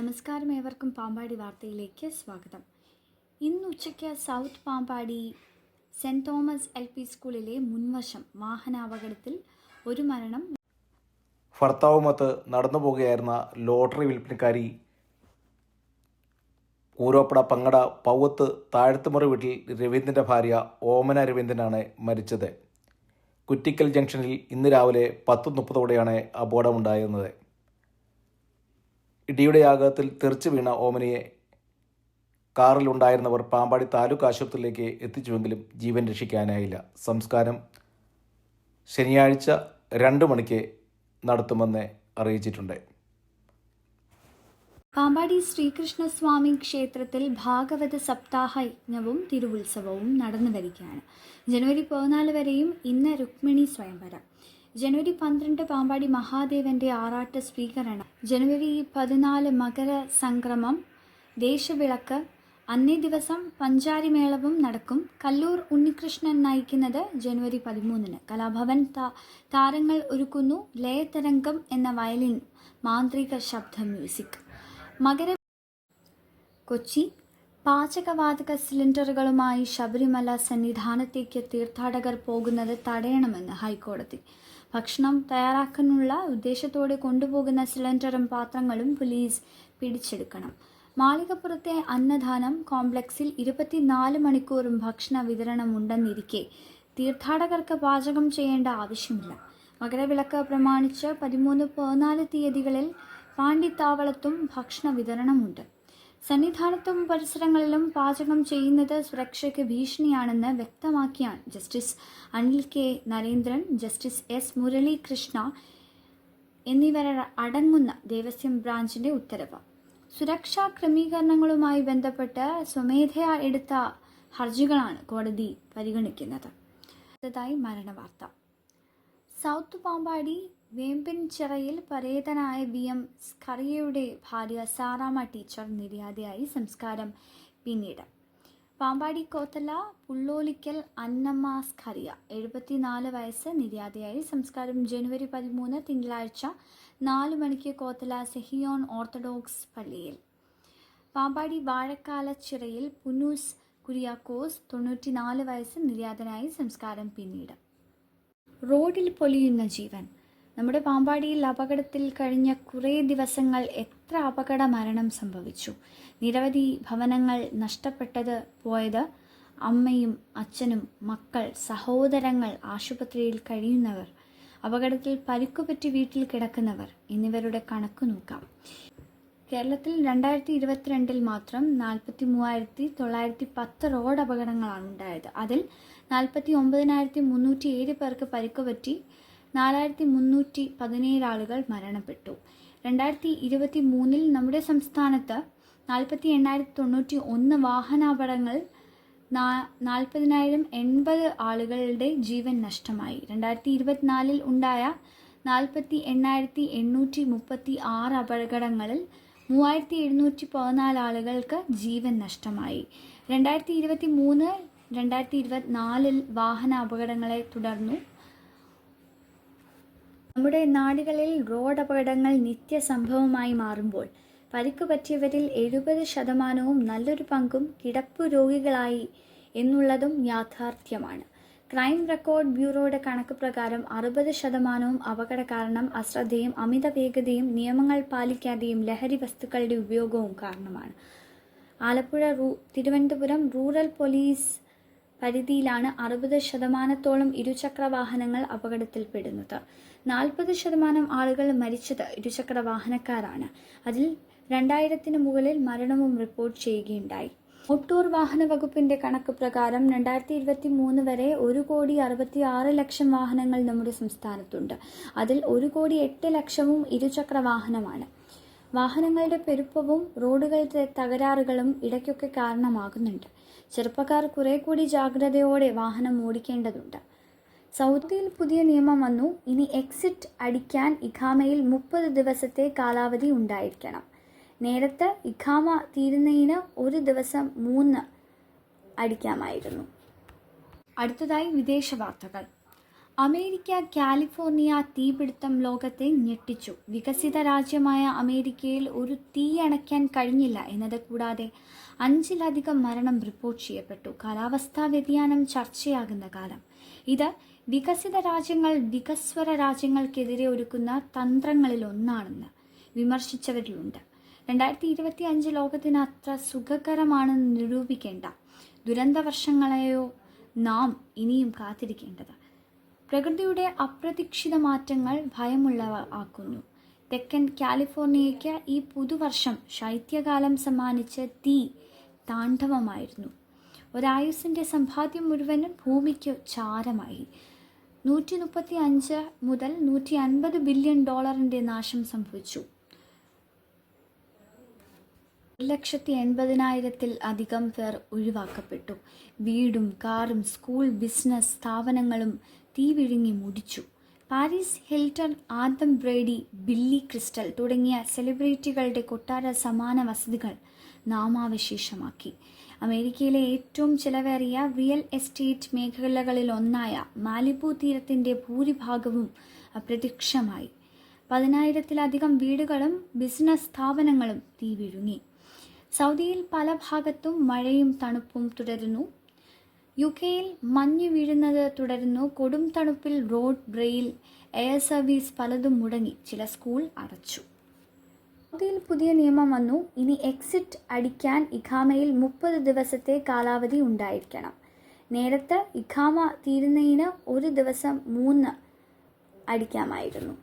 നമസ്കാരം ഏവർക്കും പാമ്പാടി വാർത്തയിലേക്ക് സ്വാഗതം. ഇന്ന് ഉച്ചയ്ക്ക് south Pampady saint Thomas L P സ്കൂളിലെ മുൻവശം വാഹനാപകടത്തിൽ ഒരു മരണം. ഭർത്താവുമൊത്ത് നടന്നു പോകുകയായിരുന്ന ലോട്ടറി വിൽപ്പനക്കാരി ഊരോപ്പട പങ്കട പൗവത്ത് താഴത്തുമുറി വീട്ടിൽ രവീന്ദ്രന്റെ ഭാര്യ ഓമന രവീന്ദ്രനാണ് മരിച്ചത്. കുറ്റിക്കൽ ജംഗ്ഷനിൽ ഇന്ന് രാവിലെ പത്ത് മുപ്പതോടെയാണ് അപകടമുണ്ടായിരുന്നത്. ഇടിയുടെ ആഘാതത്തിൽ തെറിച്ചു വീണ ഓമനയെ കാറിലുണ്ടായിരുന്നവർ പാമ്പാടി താലൂക്ക് ആശുപത്രിയിലേക്ക് എത്തിച്ചുവെങ്കിലും ജീവൻ രക്ഷിക്കാനായില്ല. സംസ്കാരം ശനിയാഴ്ച രണ്ട് മണിക്ക് നടത്തുമെന്ന് അറിയിച്ചിട്ടുണ്ട്. പാമ്പാടി ശ്രീകൃഷ്ണസ്വാമി ക്ഷേത്രത്തിൽ ഭാഗവത സപ്താഹ യജ്ഞവും തിരുവുത്സവവും നടന്നു വരികയാണ് ജനുവരി പതിനാല് വരെയും ഇന്ന് രുക്മിണി സ്വയംവരം. ജനുവരി പന്ത്രണ്ട് പാമ്പാടി മഹാദേവന്റെ ആറാട്ട് സ്വീകരണം. ജനുവരി പതിനാല് മകര സംക്രമം ദേശവിളക്ക് അന്നേ ദിവസം പഞ്ചാരിമേളവും നടക്കും. കല്ലൂർ ഉണ്ണികൃഷ്ണൻ നയിക്കുന്നത് ജനുവരി പതിമൂന്നിന്. കലാഭവൻ താരങ്ങൾ ഒരുക്കുന്നു ലയതരംഗം എന്ന വയലിൻ മാന്ത്രിക ശബ്ദ മ്യൂസിക്. മകര കൊച്ചി പാചകവാതക സിലിണ്ടറുകളുമായി ശബരിമല സന്നിധാനത്തേക്ക് തീർത്ഥാടകർ പോകുന്നത് തടയണമെന്ന് ഹൈക്കോടതി. ഭക്ഷണം തയ്യാറാക്കാനുള്ള ഉദ്ദേശത്തോടെ കൊണ്ടുപോകുന്ന സിലിണ്ടറും പാത്രങ്ങളും പോലീസ് പിടിച്ചെടുക്കണം. മാളികപ്പുറത്തെ അന്നദാനം കോംപ്ലക്സിൽ ഇരുപത്തിനാല് മണിക്കൂറും ഭക്ഷണ വിതരണം ഉണ്ടെന്നിരിക്കെ തീർത്ഥാടകർക്ക് പാചകം ചെയ്യേണ്ട ആവശ്യമില്ല. മകരവിളക്ക് പ്രമാണിച്ച് പതിമൂന്ന് പതിനാല് തീയതികളിൽ പാണ്ടിത്താവളത്തും ഭക്ഷണ വിതരണമുണ്ട്. സന്നിധാനത്തും പരിസരങ്ങളിലും പാചകം ചെയ്യുന്നത് സുരക്ഷയ്ക്ക് ഭീഷണിയാണെന്ന് വ്യക്തമാക്കിയ justice Anil K Narendran justice S Muralikrishna എന്നിവർ അടങ്ങുന്ന ദേവസ്വം ബ്രാഞ്ചിന്റെ ഉത്തരവ്. സുരക്ഷാ ക്രമീകരണങ്ങളുമായി ബന്ധപ്പെട്ട് സ്വമേധയാ എടുത്ത ഹർജികളാണ് കോടതി പരിഗണിക്കുന്നത്. അടുത്തതായി മരണവാർത്ത. സൗത്ത് പാമ്പാടി വേമ്പിൻചിറയിൽ പരേതനായ വി എം സ്കറിയയുടെ ഭാര്യ സാറാമ ടീച്ചർ നിര്യാതയായി സംസ്കാരം. പിന്നീട് പാമ്പാടി കോത്തല പുള്ളോലിക്കൽ അന്നമ്മ സ്കറിയ എഴുപത്തിനാല് വയസ്സ് നിര്യാതയായി സംസ്കാരം. ജനുവരി പതിമൂന്ന് തിങ്കളാഴ്ച നാല് മണിക്ക് കോത്തല സെഹിയോൺ ഓർത്തഡോക്സ് പള്ളിയിൽ. പാമ്പാടി വാഴക്കാലച്ചിറയിൽ പുനൂസ് കുര്യാക്കോസ് തൊണ്ണൂറ്റിനാല് വയസ്സ് നിര്യാതനായി സംസ്കാരം. പിന്നീട് റോഡിൽ പൊലിയുന്ന ജീവൻ. നമ്മുടെ പാമ്പാടിയിൽ അപകടത്തിൽ കഴിഞ്ഞ കുറേ ദിവസങ്ങൾ എത്ര അപകട മരണം സംഭവിച്ചു. നിരവധി ഭവനങ്ങൾ നഷ്ടപ്പെട്ടത് പോയത് അമ്മയും അച്ഛനും മക്കൾ സഹോദരങ്ങൾ ആശുപത്രിയിൽ കഴിയുന്നവർ അപകടത്തിൽ പരുക്കുപറ്റി വീട്ടിൽ കിടക്കുന്നവർ എന്നിവരുടെ കണക്ക് നോക്കാം. കേരളത്തിൽ രണ്ടായിരത്തി ഇരുപത്തിരണ്ടിൽ മാത്രം നാൽപ്പത്തി മൂവായിരത്തി തൊള്ളായിരത്തി പത്ത് റോഡ് അപകടങ്ങളാണ് ഉണ്ടായത് അതിൽ നാൽപ്പത്തി ഒമ്പതിനായിരത്തി മുന്നൂറ്റി ഏഴ് പേർക്ക് പരിക്കുപറ്റി നാലായിരത്തി മുന്നൂറ്റി പതിനേഴ് ആളുകൾ മരണപ്പെട്ടു. രണ്ടായിരത്തി ഇരുപത്തി മൂന്നിൽ നമ്മുടെ സംസ്ഥാനത്ത് നാൽപ്പത്തി എണ്ണായിരത്തി തൊണ്ണൂറ്റി ഒന്ന് വാഹനാപകടങ്ങൾ നാൽപ്പതിനായിരം എൺപത് ആളുകളുടെ ജീവൻ നഷ്ടമായി. രണ്ടായിരത്തി ഇരുപത്തിനാലിൽ ഉണ്ടായ നാൽപ്പത്തി എണ്ണായിരത്തി എണ്ണൂറ്റി മുപ്പത്തി ആറ് അപകടങ്ങളിൽ മൂവായിരത്തി എഴുന്നൂറ്റി പതിനാല് ആളുകൾക്ക് ജീവൻ നഷ്ടമായി. രണ്ടായിരത്തി ഇരുപത്തി മൂന്ന് രണ്ടായിരത്തി ഇരുപത്തിനാലിൽ വാഹന അപകടങ്ങളെ തുടർന്നു. നമ്മുടെ നാടുകളിൽ റോഡ് അപകടങ്ങൾ നിത്യസംഭവമായി മാറുമ്പോൾ പരിക്ക് പറ്റിയവരിൽ എഴുപത് ശതമാനവും നല്ലൊരു പങ്കും കിടപ്പ് രോഗികളായി എന്നുള്ളതും യാഥാർത്ഥ്യമാണ്. ക്രൈം റെക്കോർഡ് ബ്യൂറോയുടെ കണക്ക് പ്രകാരം അറുപത് ശതമാനവും അപകട കാരണം അശ്രദ്ധയും അമിത വേഗതയും നിയമങ്ങൾ പാലിക്കാതെയും ലഹരി വസ്തുക്കളുടെ ഉപയോഗവും കാരണമാണ്. ആലപ്പുഴ തിരുവനന്തപുരം റൂറൽ പോലീസ് പരിധിയിലാണ് അറുപത് ശതമാനത്തോളം ഇരുചക്ര വാഹനങ്ങൾ അപകടത്തിൽപ്പെടുന്നത്. നാൽപ്പത് ശതമാനം ആളുകൾ മരിച്ചത് ഇരുചക്ര വാഹനക്കാരാണ് അതിൽ രണ്ടായിരത്തിന് മുകളിൽ മരണവും റിപ്പോർട്ട് ചെയ്യുകയുണ്ടായി. മോട്ടോർ വാഹന വകുപ്പിന്റെ കണക്ക് പ്രകാരം രണ്ടായിരത്തി ഇരുപത്തി മൂന്ന് വരെ ഒരു കോടി അറുപത്തി ആറ് ലക്ഷം വാഹനങ്ങൾ നമ്മുടെ സംസ്ഥാനത്തുണ്ട്. അതിൽ ഒരു കോടി എട്ട് ലക്ഷവും ഇരുചക്ര വാഹനമാണ് വാഹനങ്ങളുടെ പെരുപ്പവും റോഡുകളുടെ തകരാറുകളും ഇടയ്ക്കൊക്കെ കാരണമാകുന്നുണ്ട്. ചെറുപ്പക്കാർ കുറെ കൂടി ജാഗ്രതയോടെ വാഹനം ഓടിക്കേണ്ടതുണ്ട്. സൗദിയിൽ പുതിയ നിയമം വന്നു. ഇനി എക്സിറ്റ് അടിക്കാൻ ഇഖാമയിൽ മുപ്പത് ദിവസത്തെ കാലാവധി ഉണ്ടായിരിക്കണം. നേരത്തെ ഇഖാമ തീരുന്നതിന് ഒരു ദിവസം മൂന്ന് അടിക്കാമായിരുന്നു. അടുത്തതായി വിദേശ വാർത്തകൾ അമേരിക്ക കാലിഫോർണിയ തീപിടുത്തം ലോകത്തെ ഞെട്ടിച്ചു. വികസിത രാജ്യമായ അമേരിക്കയിൽ ഒരു തീ അണയ്ക്കാൻ കഴിഞ്ഞില്ല എന്നത് കൂടാതെ അഞ്ചിലധികം മരണം റിപ്പോർട്ട് ചെയ്യപ്പെട്ടു. കാലാവസ്ഥാ വ്യതിയാനം ചർച്ചയാകുന്ന കാലം. ഇത് വികസിത രാജ്യങ്ങൾ വികസ്വര രാജ്യങ്ങൾക്കെതിരെ ഒരുക്കുന്ന തന്ത്രങ്ങളിൽ ഒന്നാണെന്ന് വിമർശിച്ചവരിലുണ്ട്. രണ്ടായിരത്തി ഇരുപത്തി അഞ്ച് ലോകത്തിന് അത്ര സുഖകരമാണെന്ന് നിരൂപിക്കേണ്ട ദുരന്ത വർഷങ്ങളെയോ നാം ഇനിയും കാത്തിരിക്കേണ്ടത് പ്രകൃതിയുടെ അപ്രതീക്ഷിത മാറ്റങ്ങൾ ഭയമുള്ളവ ആക്കുന്നു. തെക്കൻ കാലിഫോർണിയയ്ക്ക് ഈ പുതുവർഷം ശൈത്യകാലം സമ്മാനിച്ച തീ താണ്ഡവമായിരുന്നു. ഒരായുസിന്റെ സമ്പാദ്യം മുഴുവനും ഭൂമിക്ക് ചാരമായി. നൂറ്റി മുപ്പത്തി അഞ്ച് മുതൽ നൂറ്റി അൻപത് ബില്യൺ ഡോളറിന്റെ നാശം സംഭവിച്ചു. ഒരു ലക്ഷത്തി എൺപതിനായിരത്തിൽ അധികം പേർ ഒഴിവാക്കപ്പെട്ടു. വീടും കാറും സ്കൂൾ ബിസിനസ് സ്ഥാപനങ്ങളും തീ വിഴുങ്ങി മുടിച്ചു. Paris Hilton Adam Brody Billy Crystal തുടങ്ങിയ സെലിബ്രിറ്റികളുടെ കൊട്ടാര സമാന വസതികൾ നാമാവശേഷമാക്കി. അമേരിക്കയിലെ ഏറ്റവും ചിലവേറിയ റിയൽ എസ്റ്റേറ്റ് മേഖലകളിൽ ഒന്നായ മാലിബു തീരത്തിന്റെ ഭൂരിഭാഗവും അപ്രത്യക്ഷമായി. പതിനായിരത്തിലധികം വീടുകളും ബിസിനസ് സ്ഥാപനങ്ങളും തീ വിഴുങ്ങി. സൗദിയിൽ പല ഭാഗത്തും മഴയും തണുപ്പും തുടരുന്നു. യു കെയിൽ മഞ്ഞ് വീഴുന്നത് തുടരുന്നു. കൊടും തണുപ്പിൽ റോഡ് റെയിൽ എയർ സർവീസ് പലതും മുടങ്ങി. ചില സ്കൂൾ അടച്ചു. സൗദിയിൽ പുതിയ നിയമം വന്നു. ഇനി എക്സിറ്റ് അടിക്കാൻ ഇഖാമയിൽ മുപ്പത് ദിവസത്തെ കാലാവധി ഉണ്ടായിരിക്കണം. നേരത്തെ ഇഖാമ തീരുന്നതിന് ഒരു ദിവസം മൂന്ന് അടിക്കാമായിരുന്നു.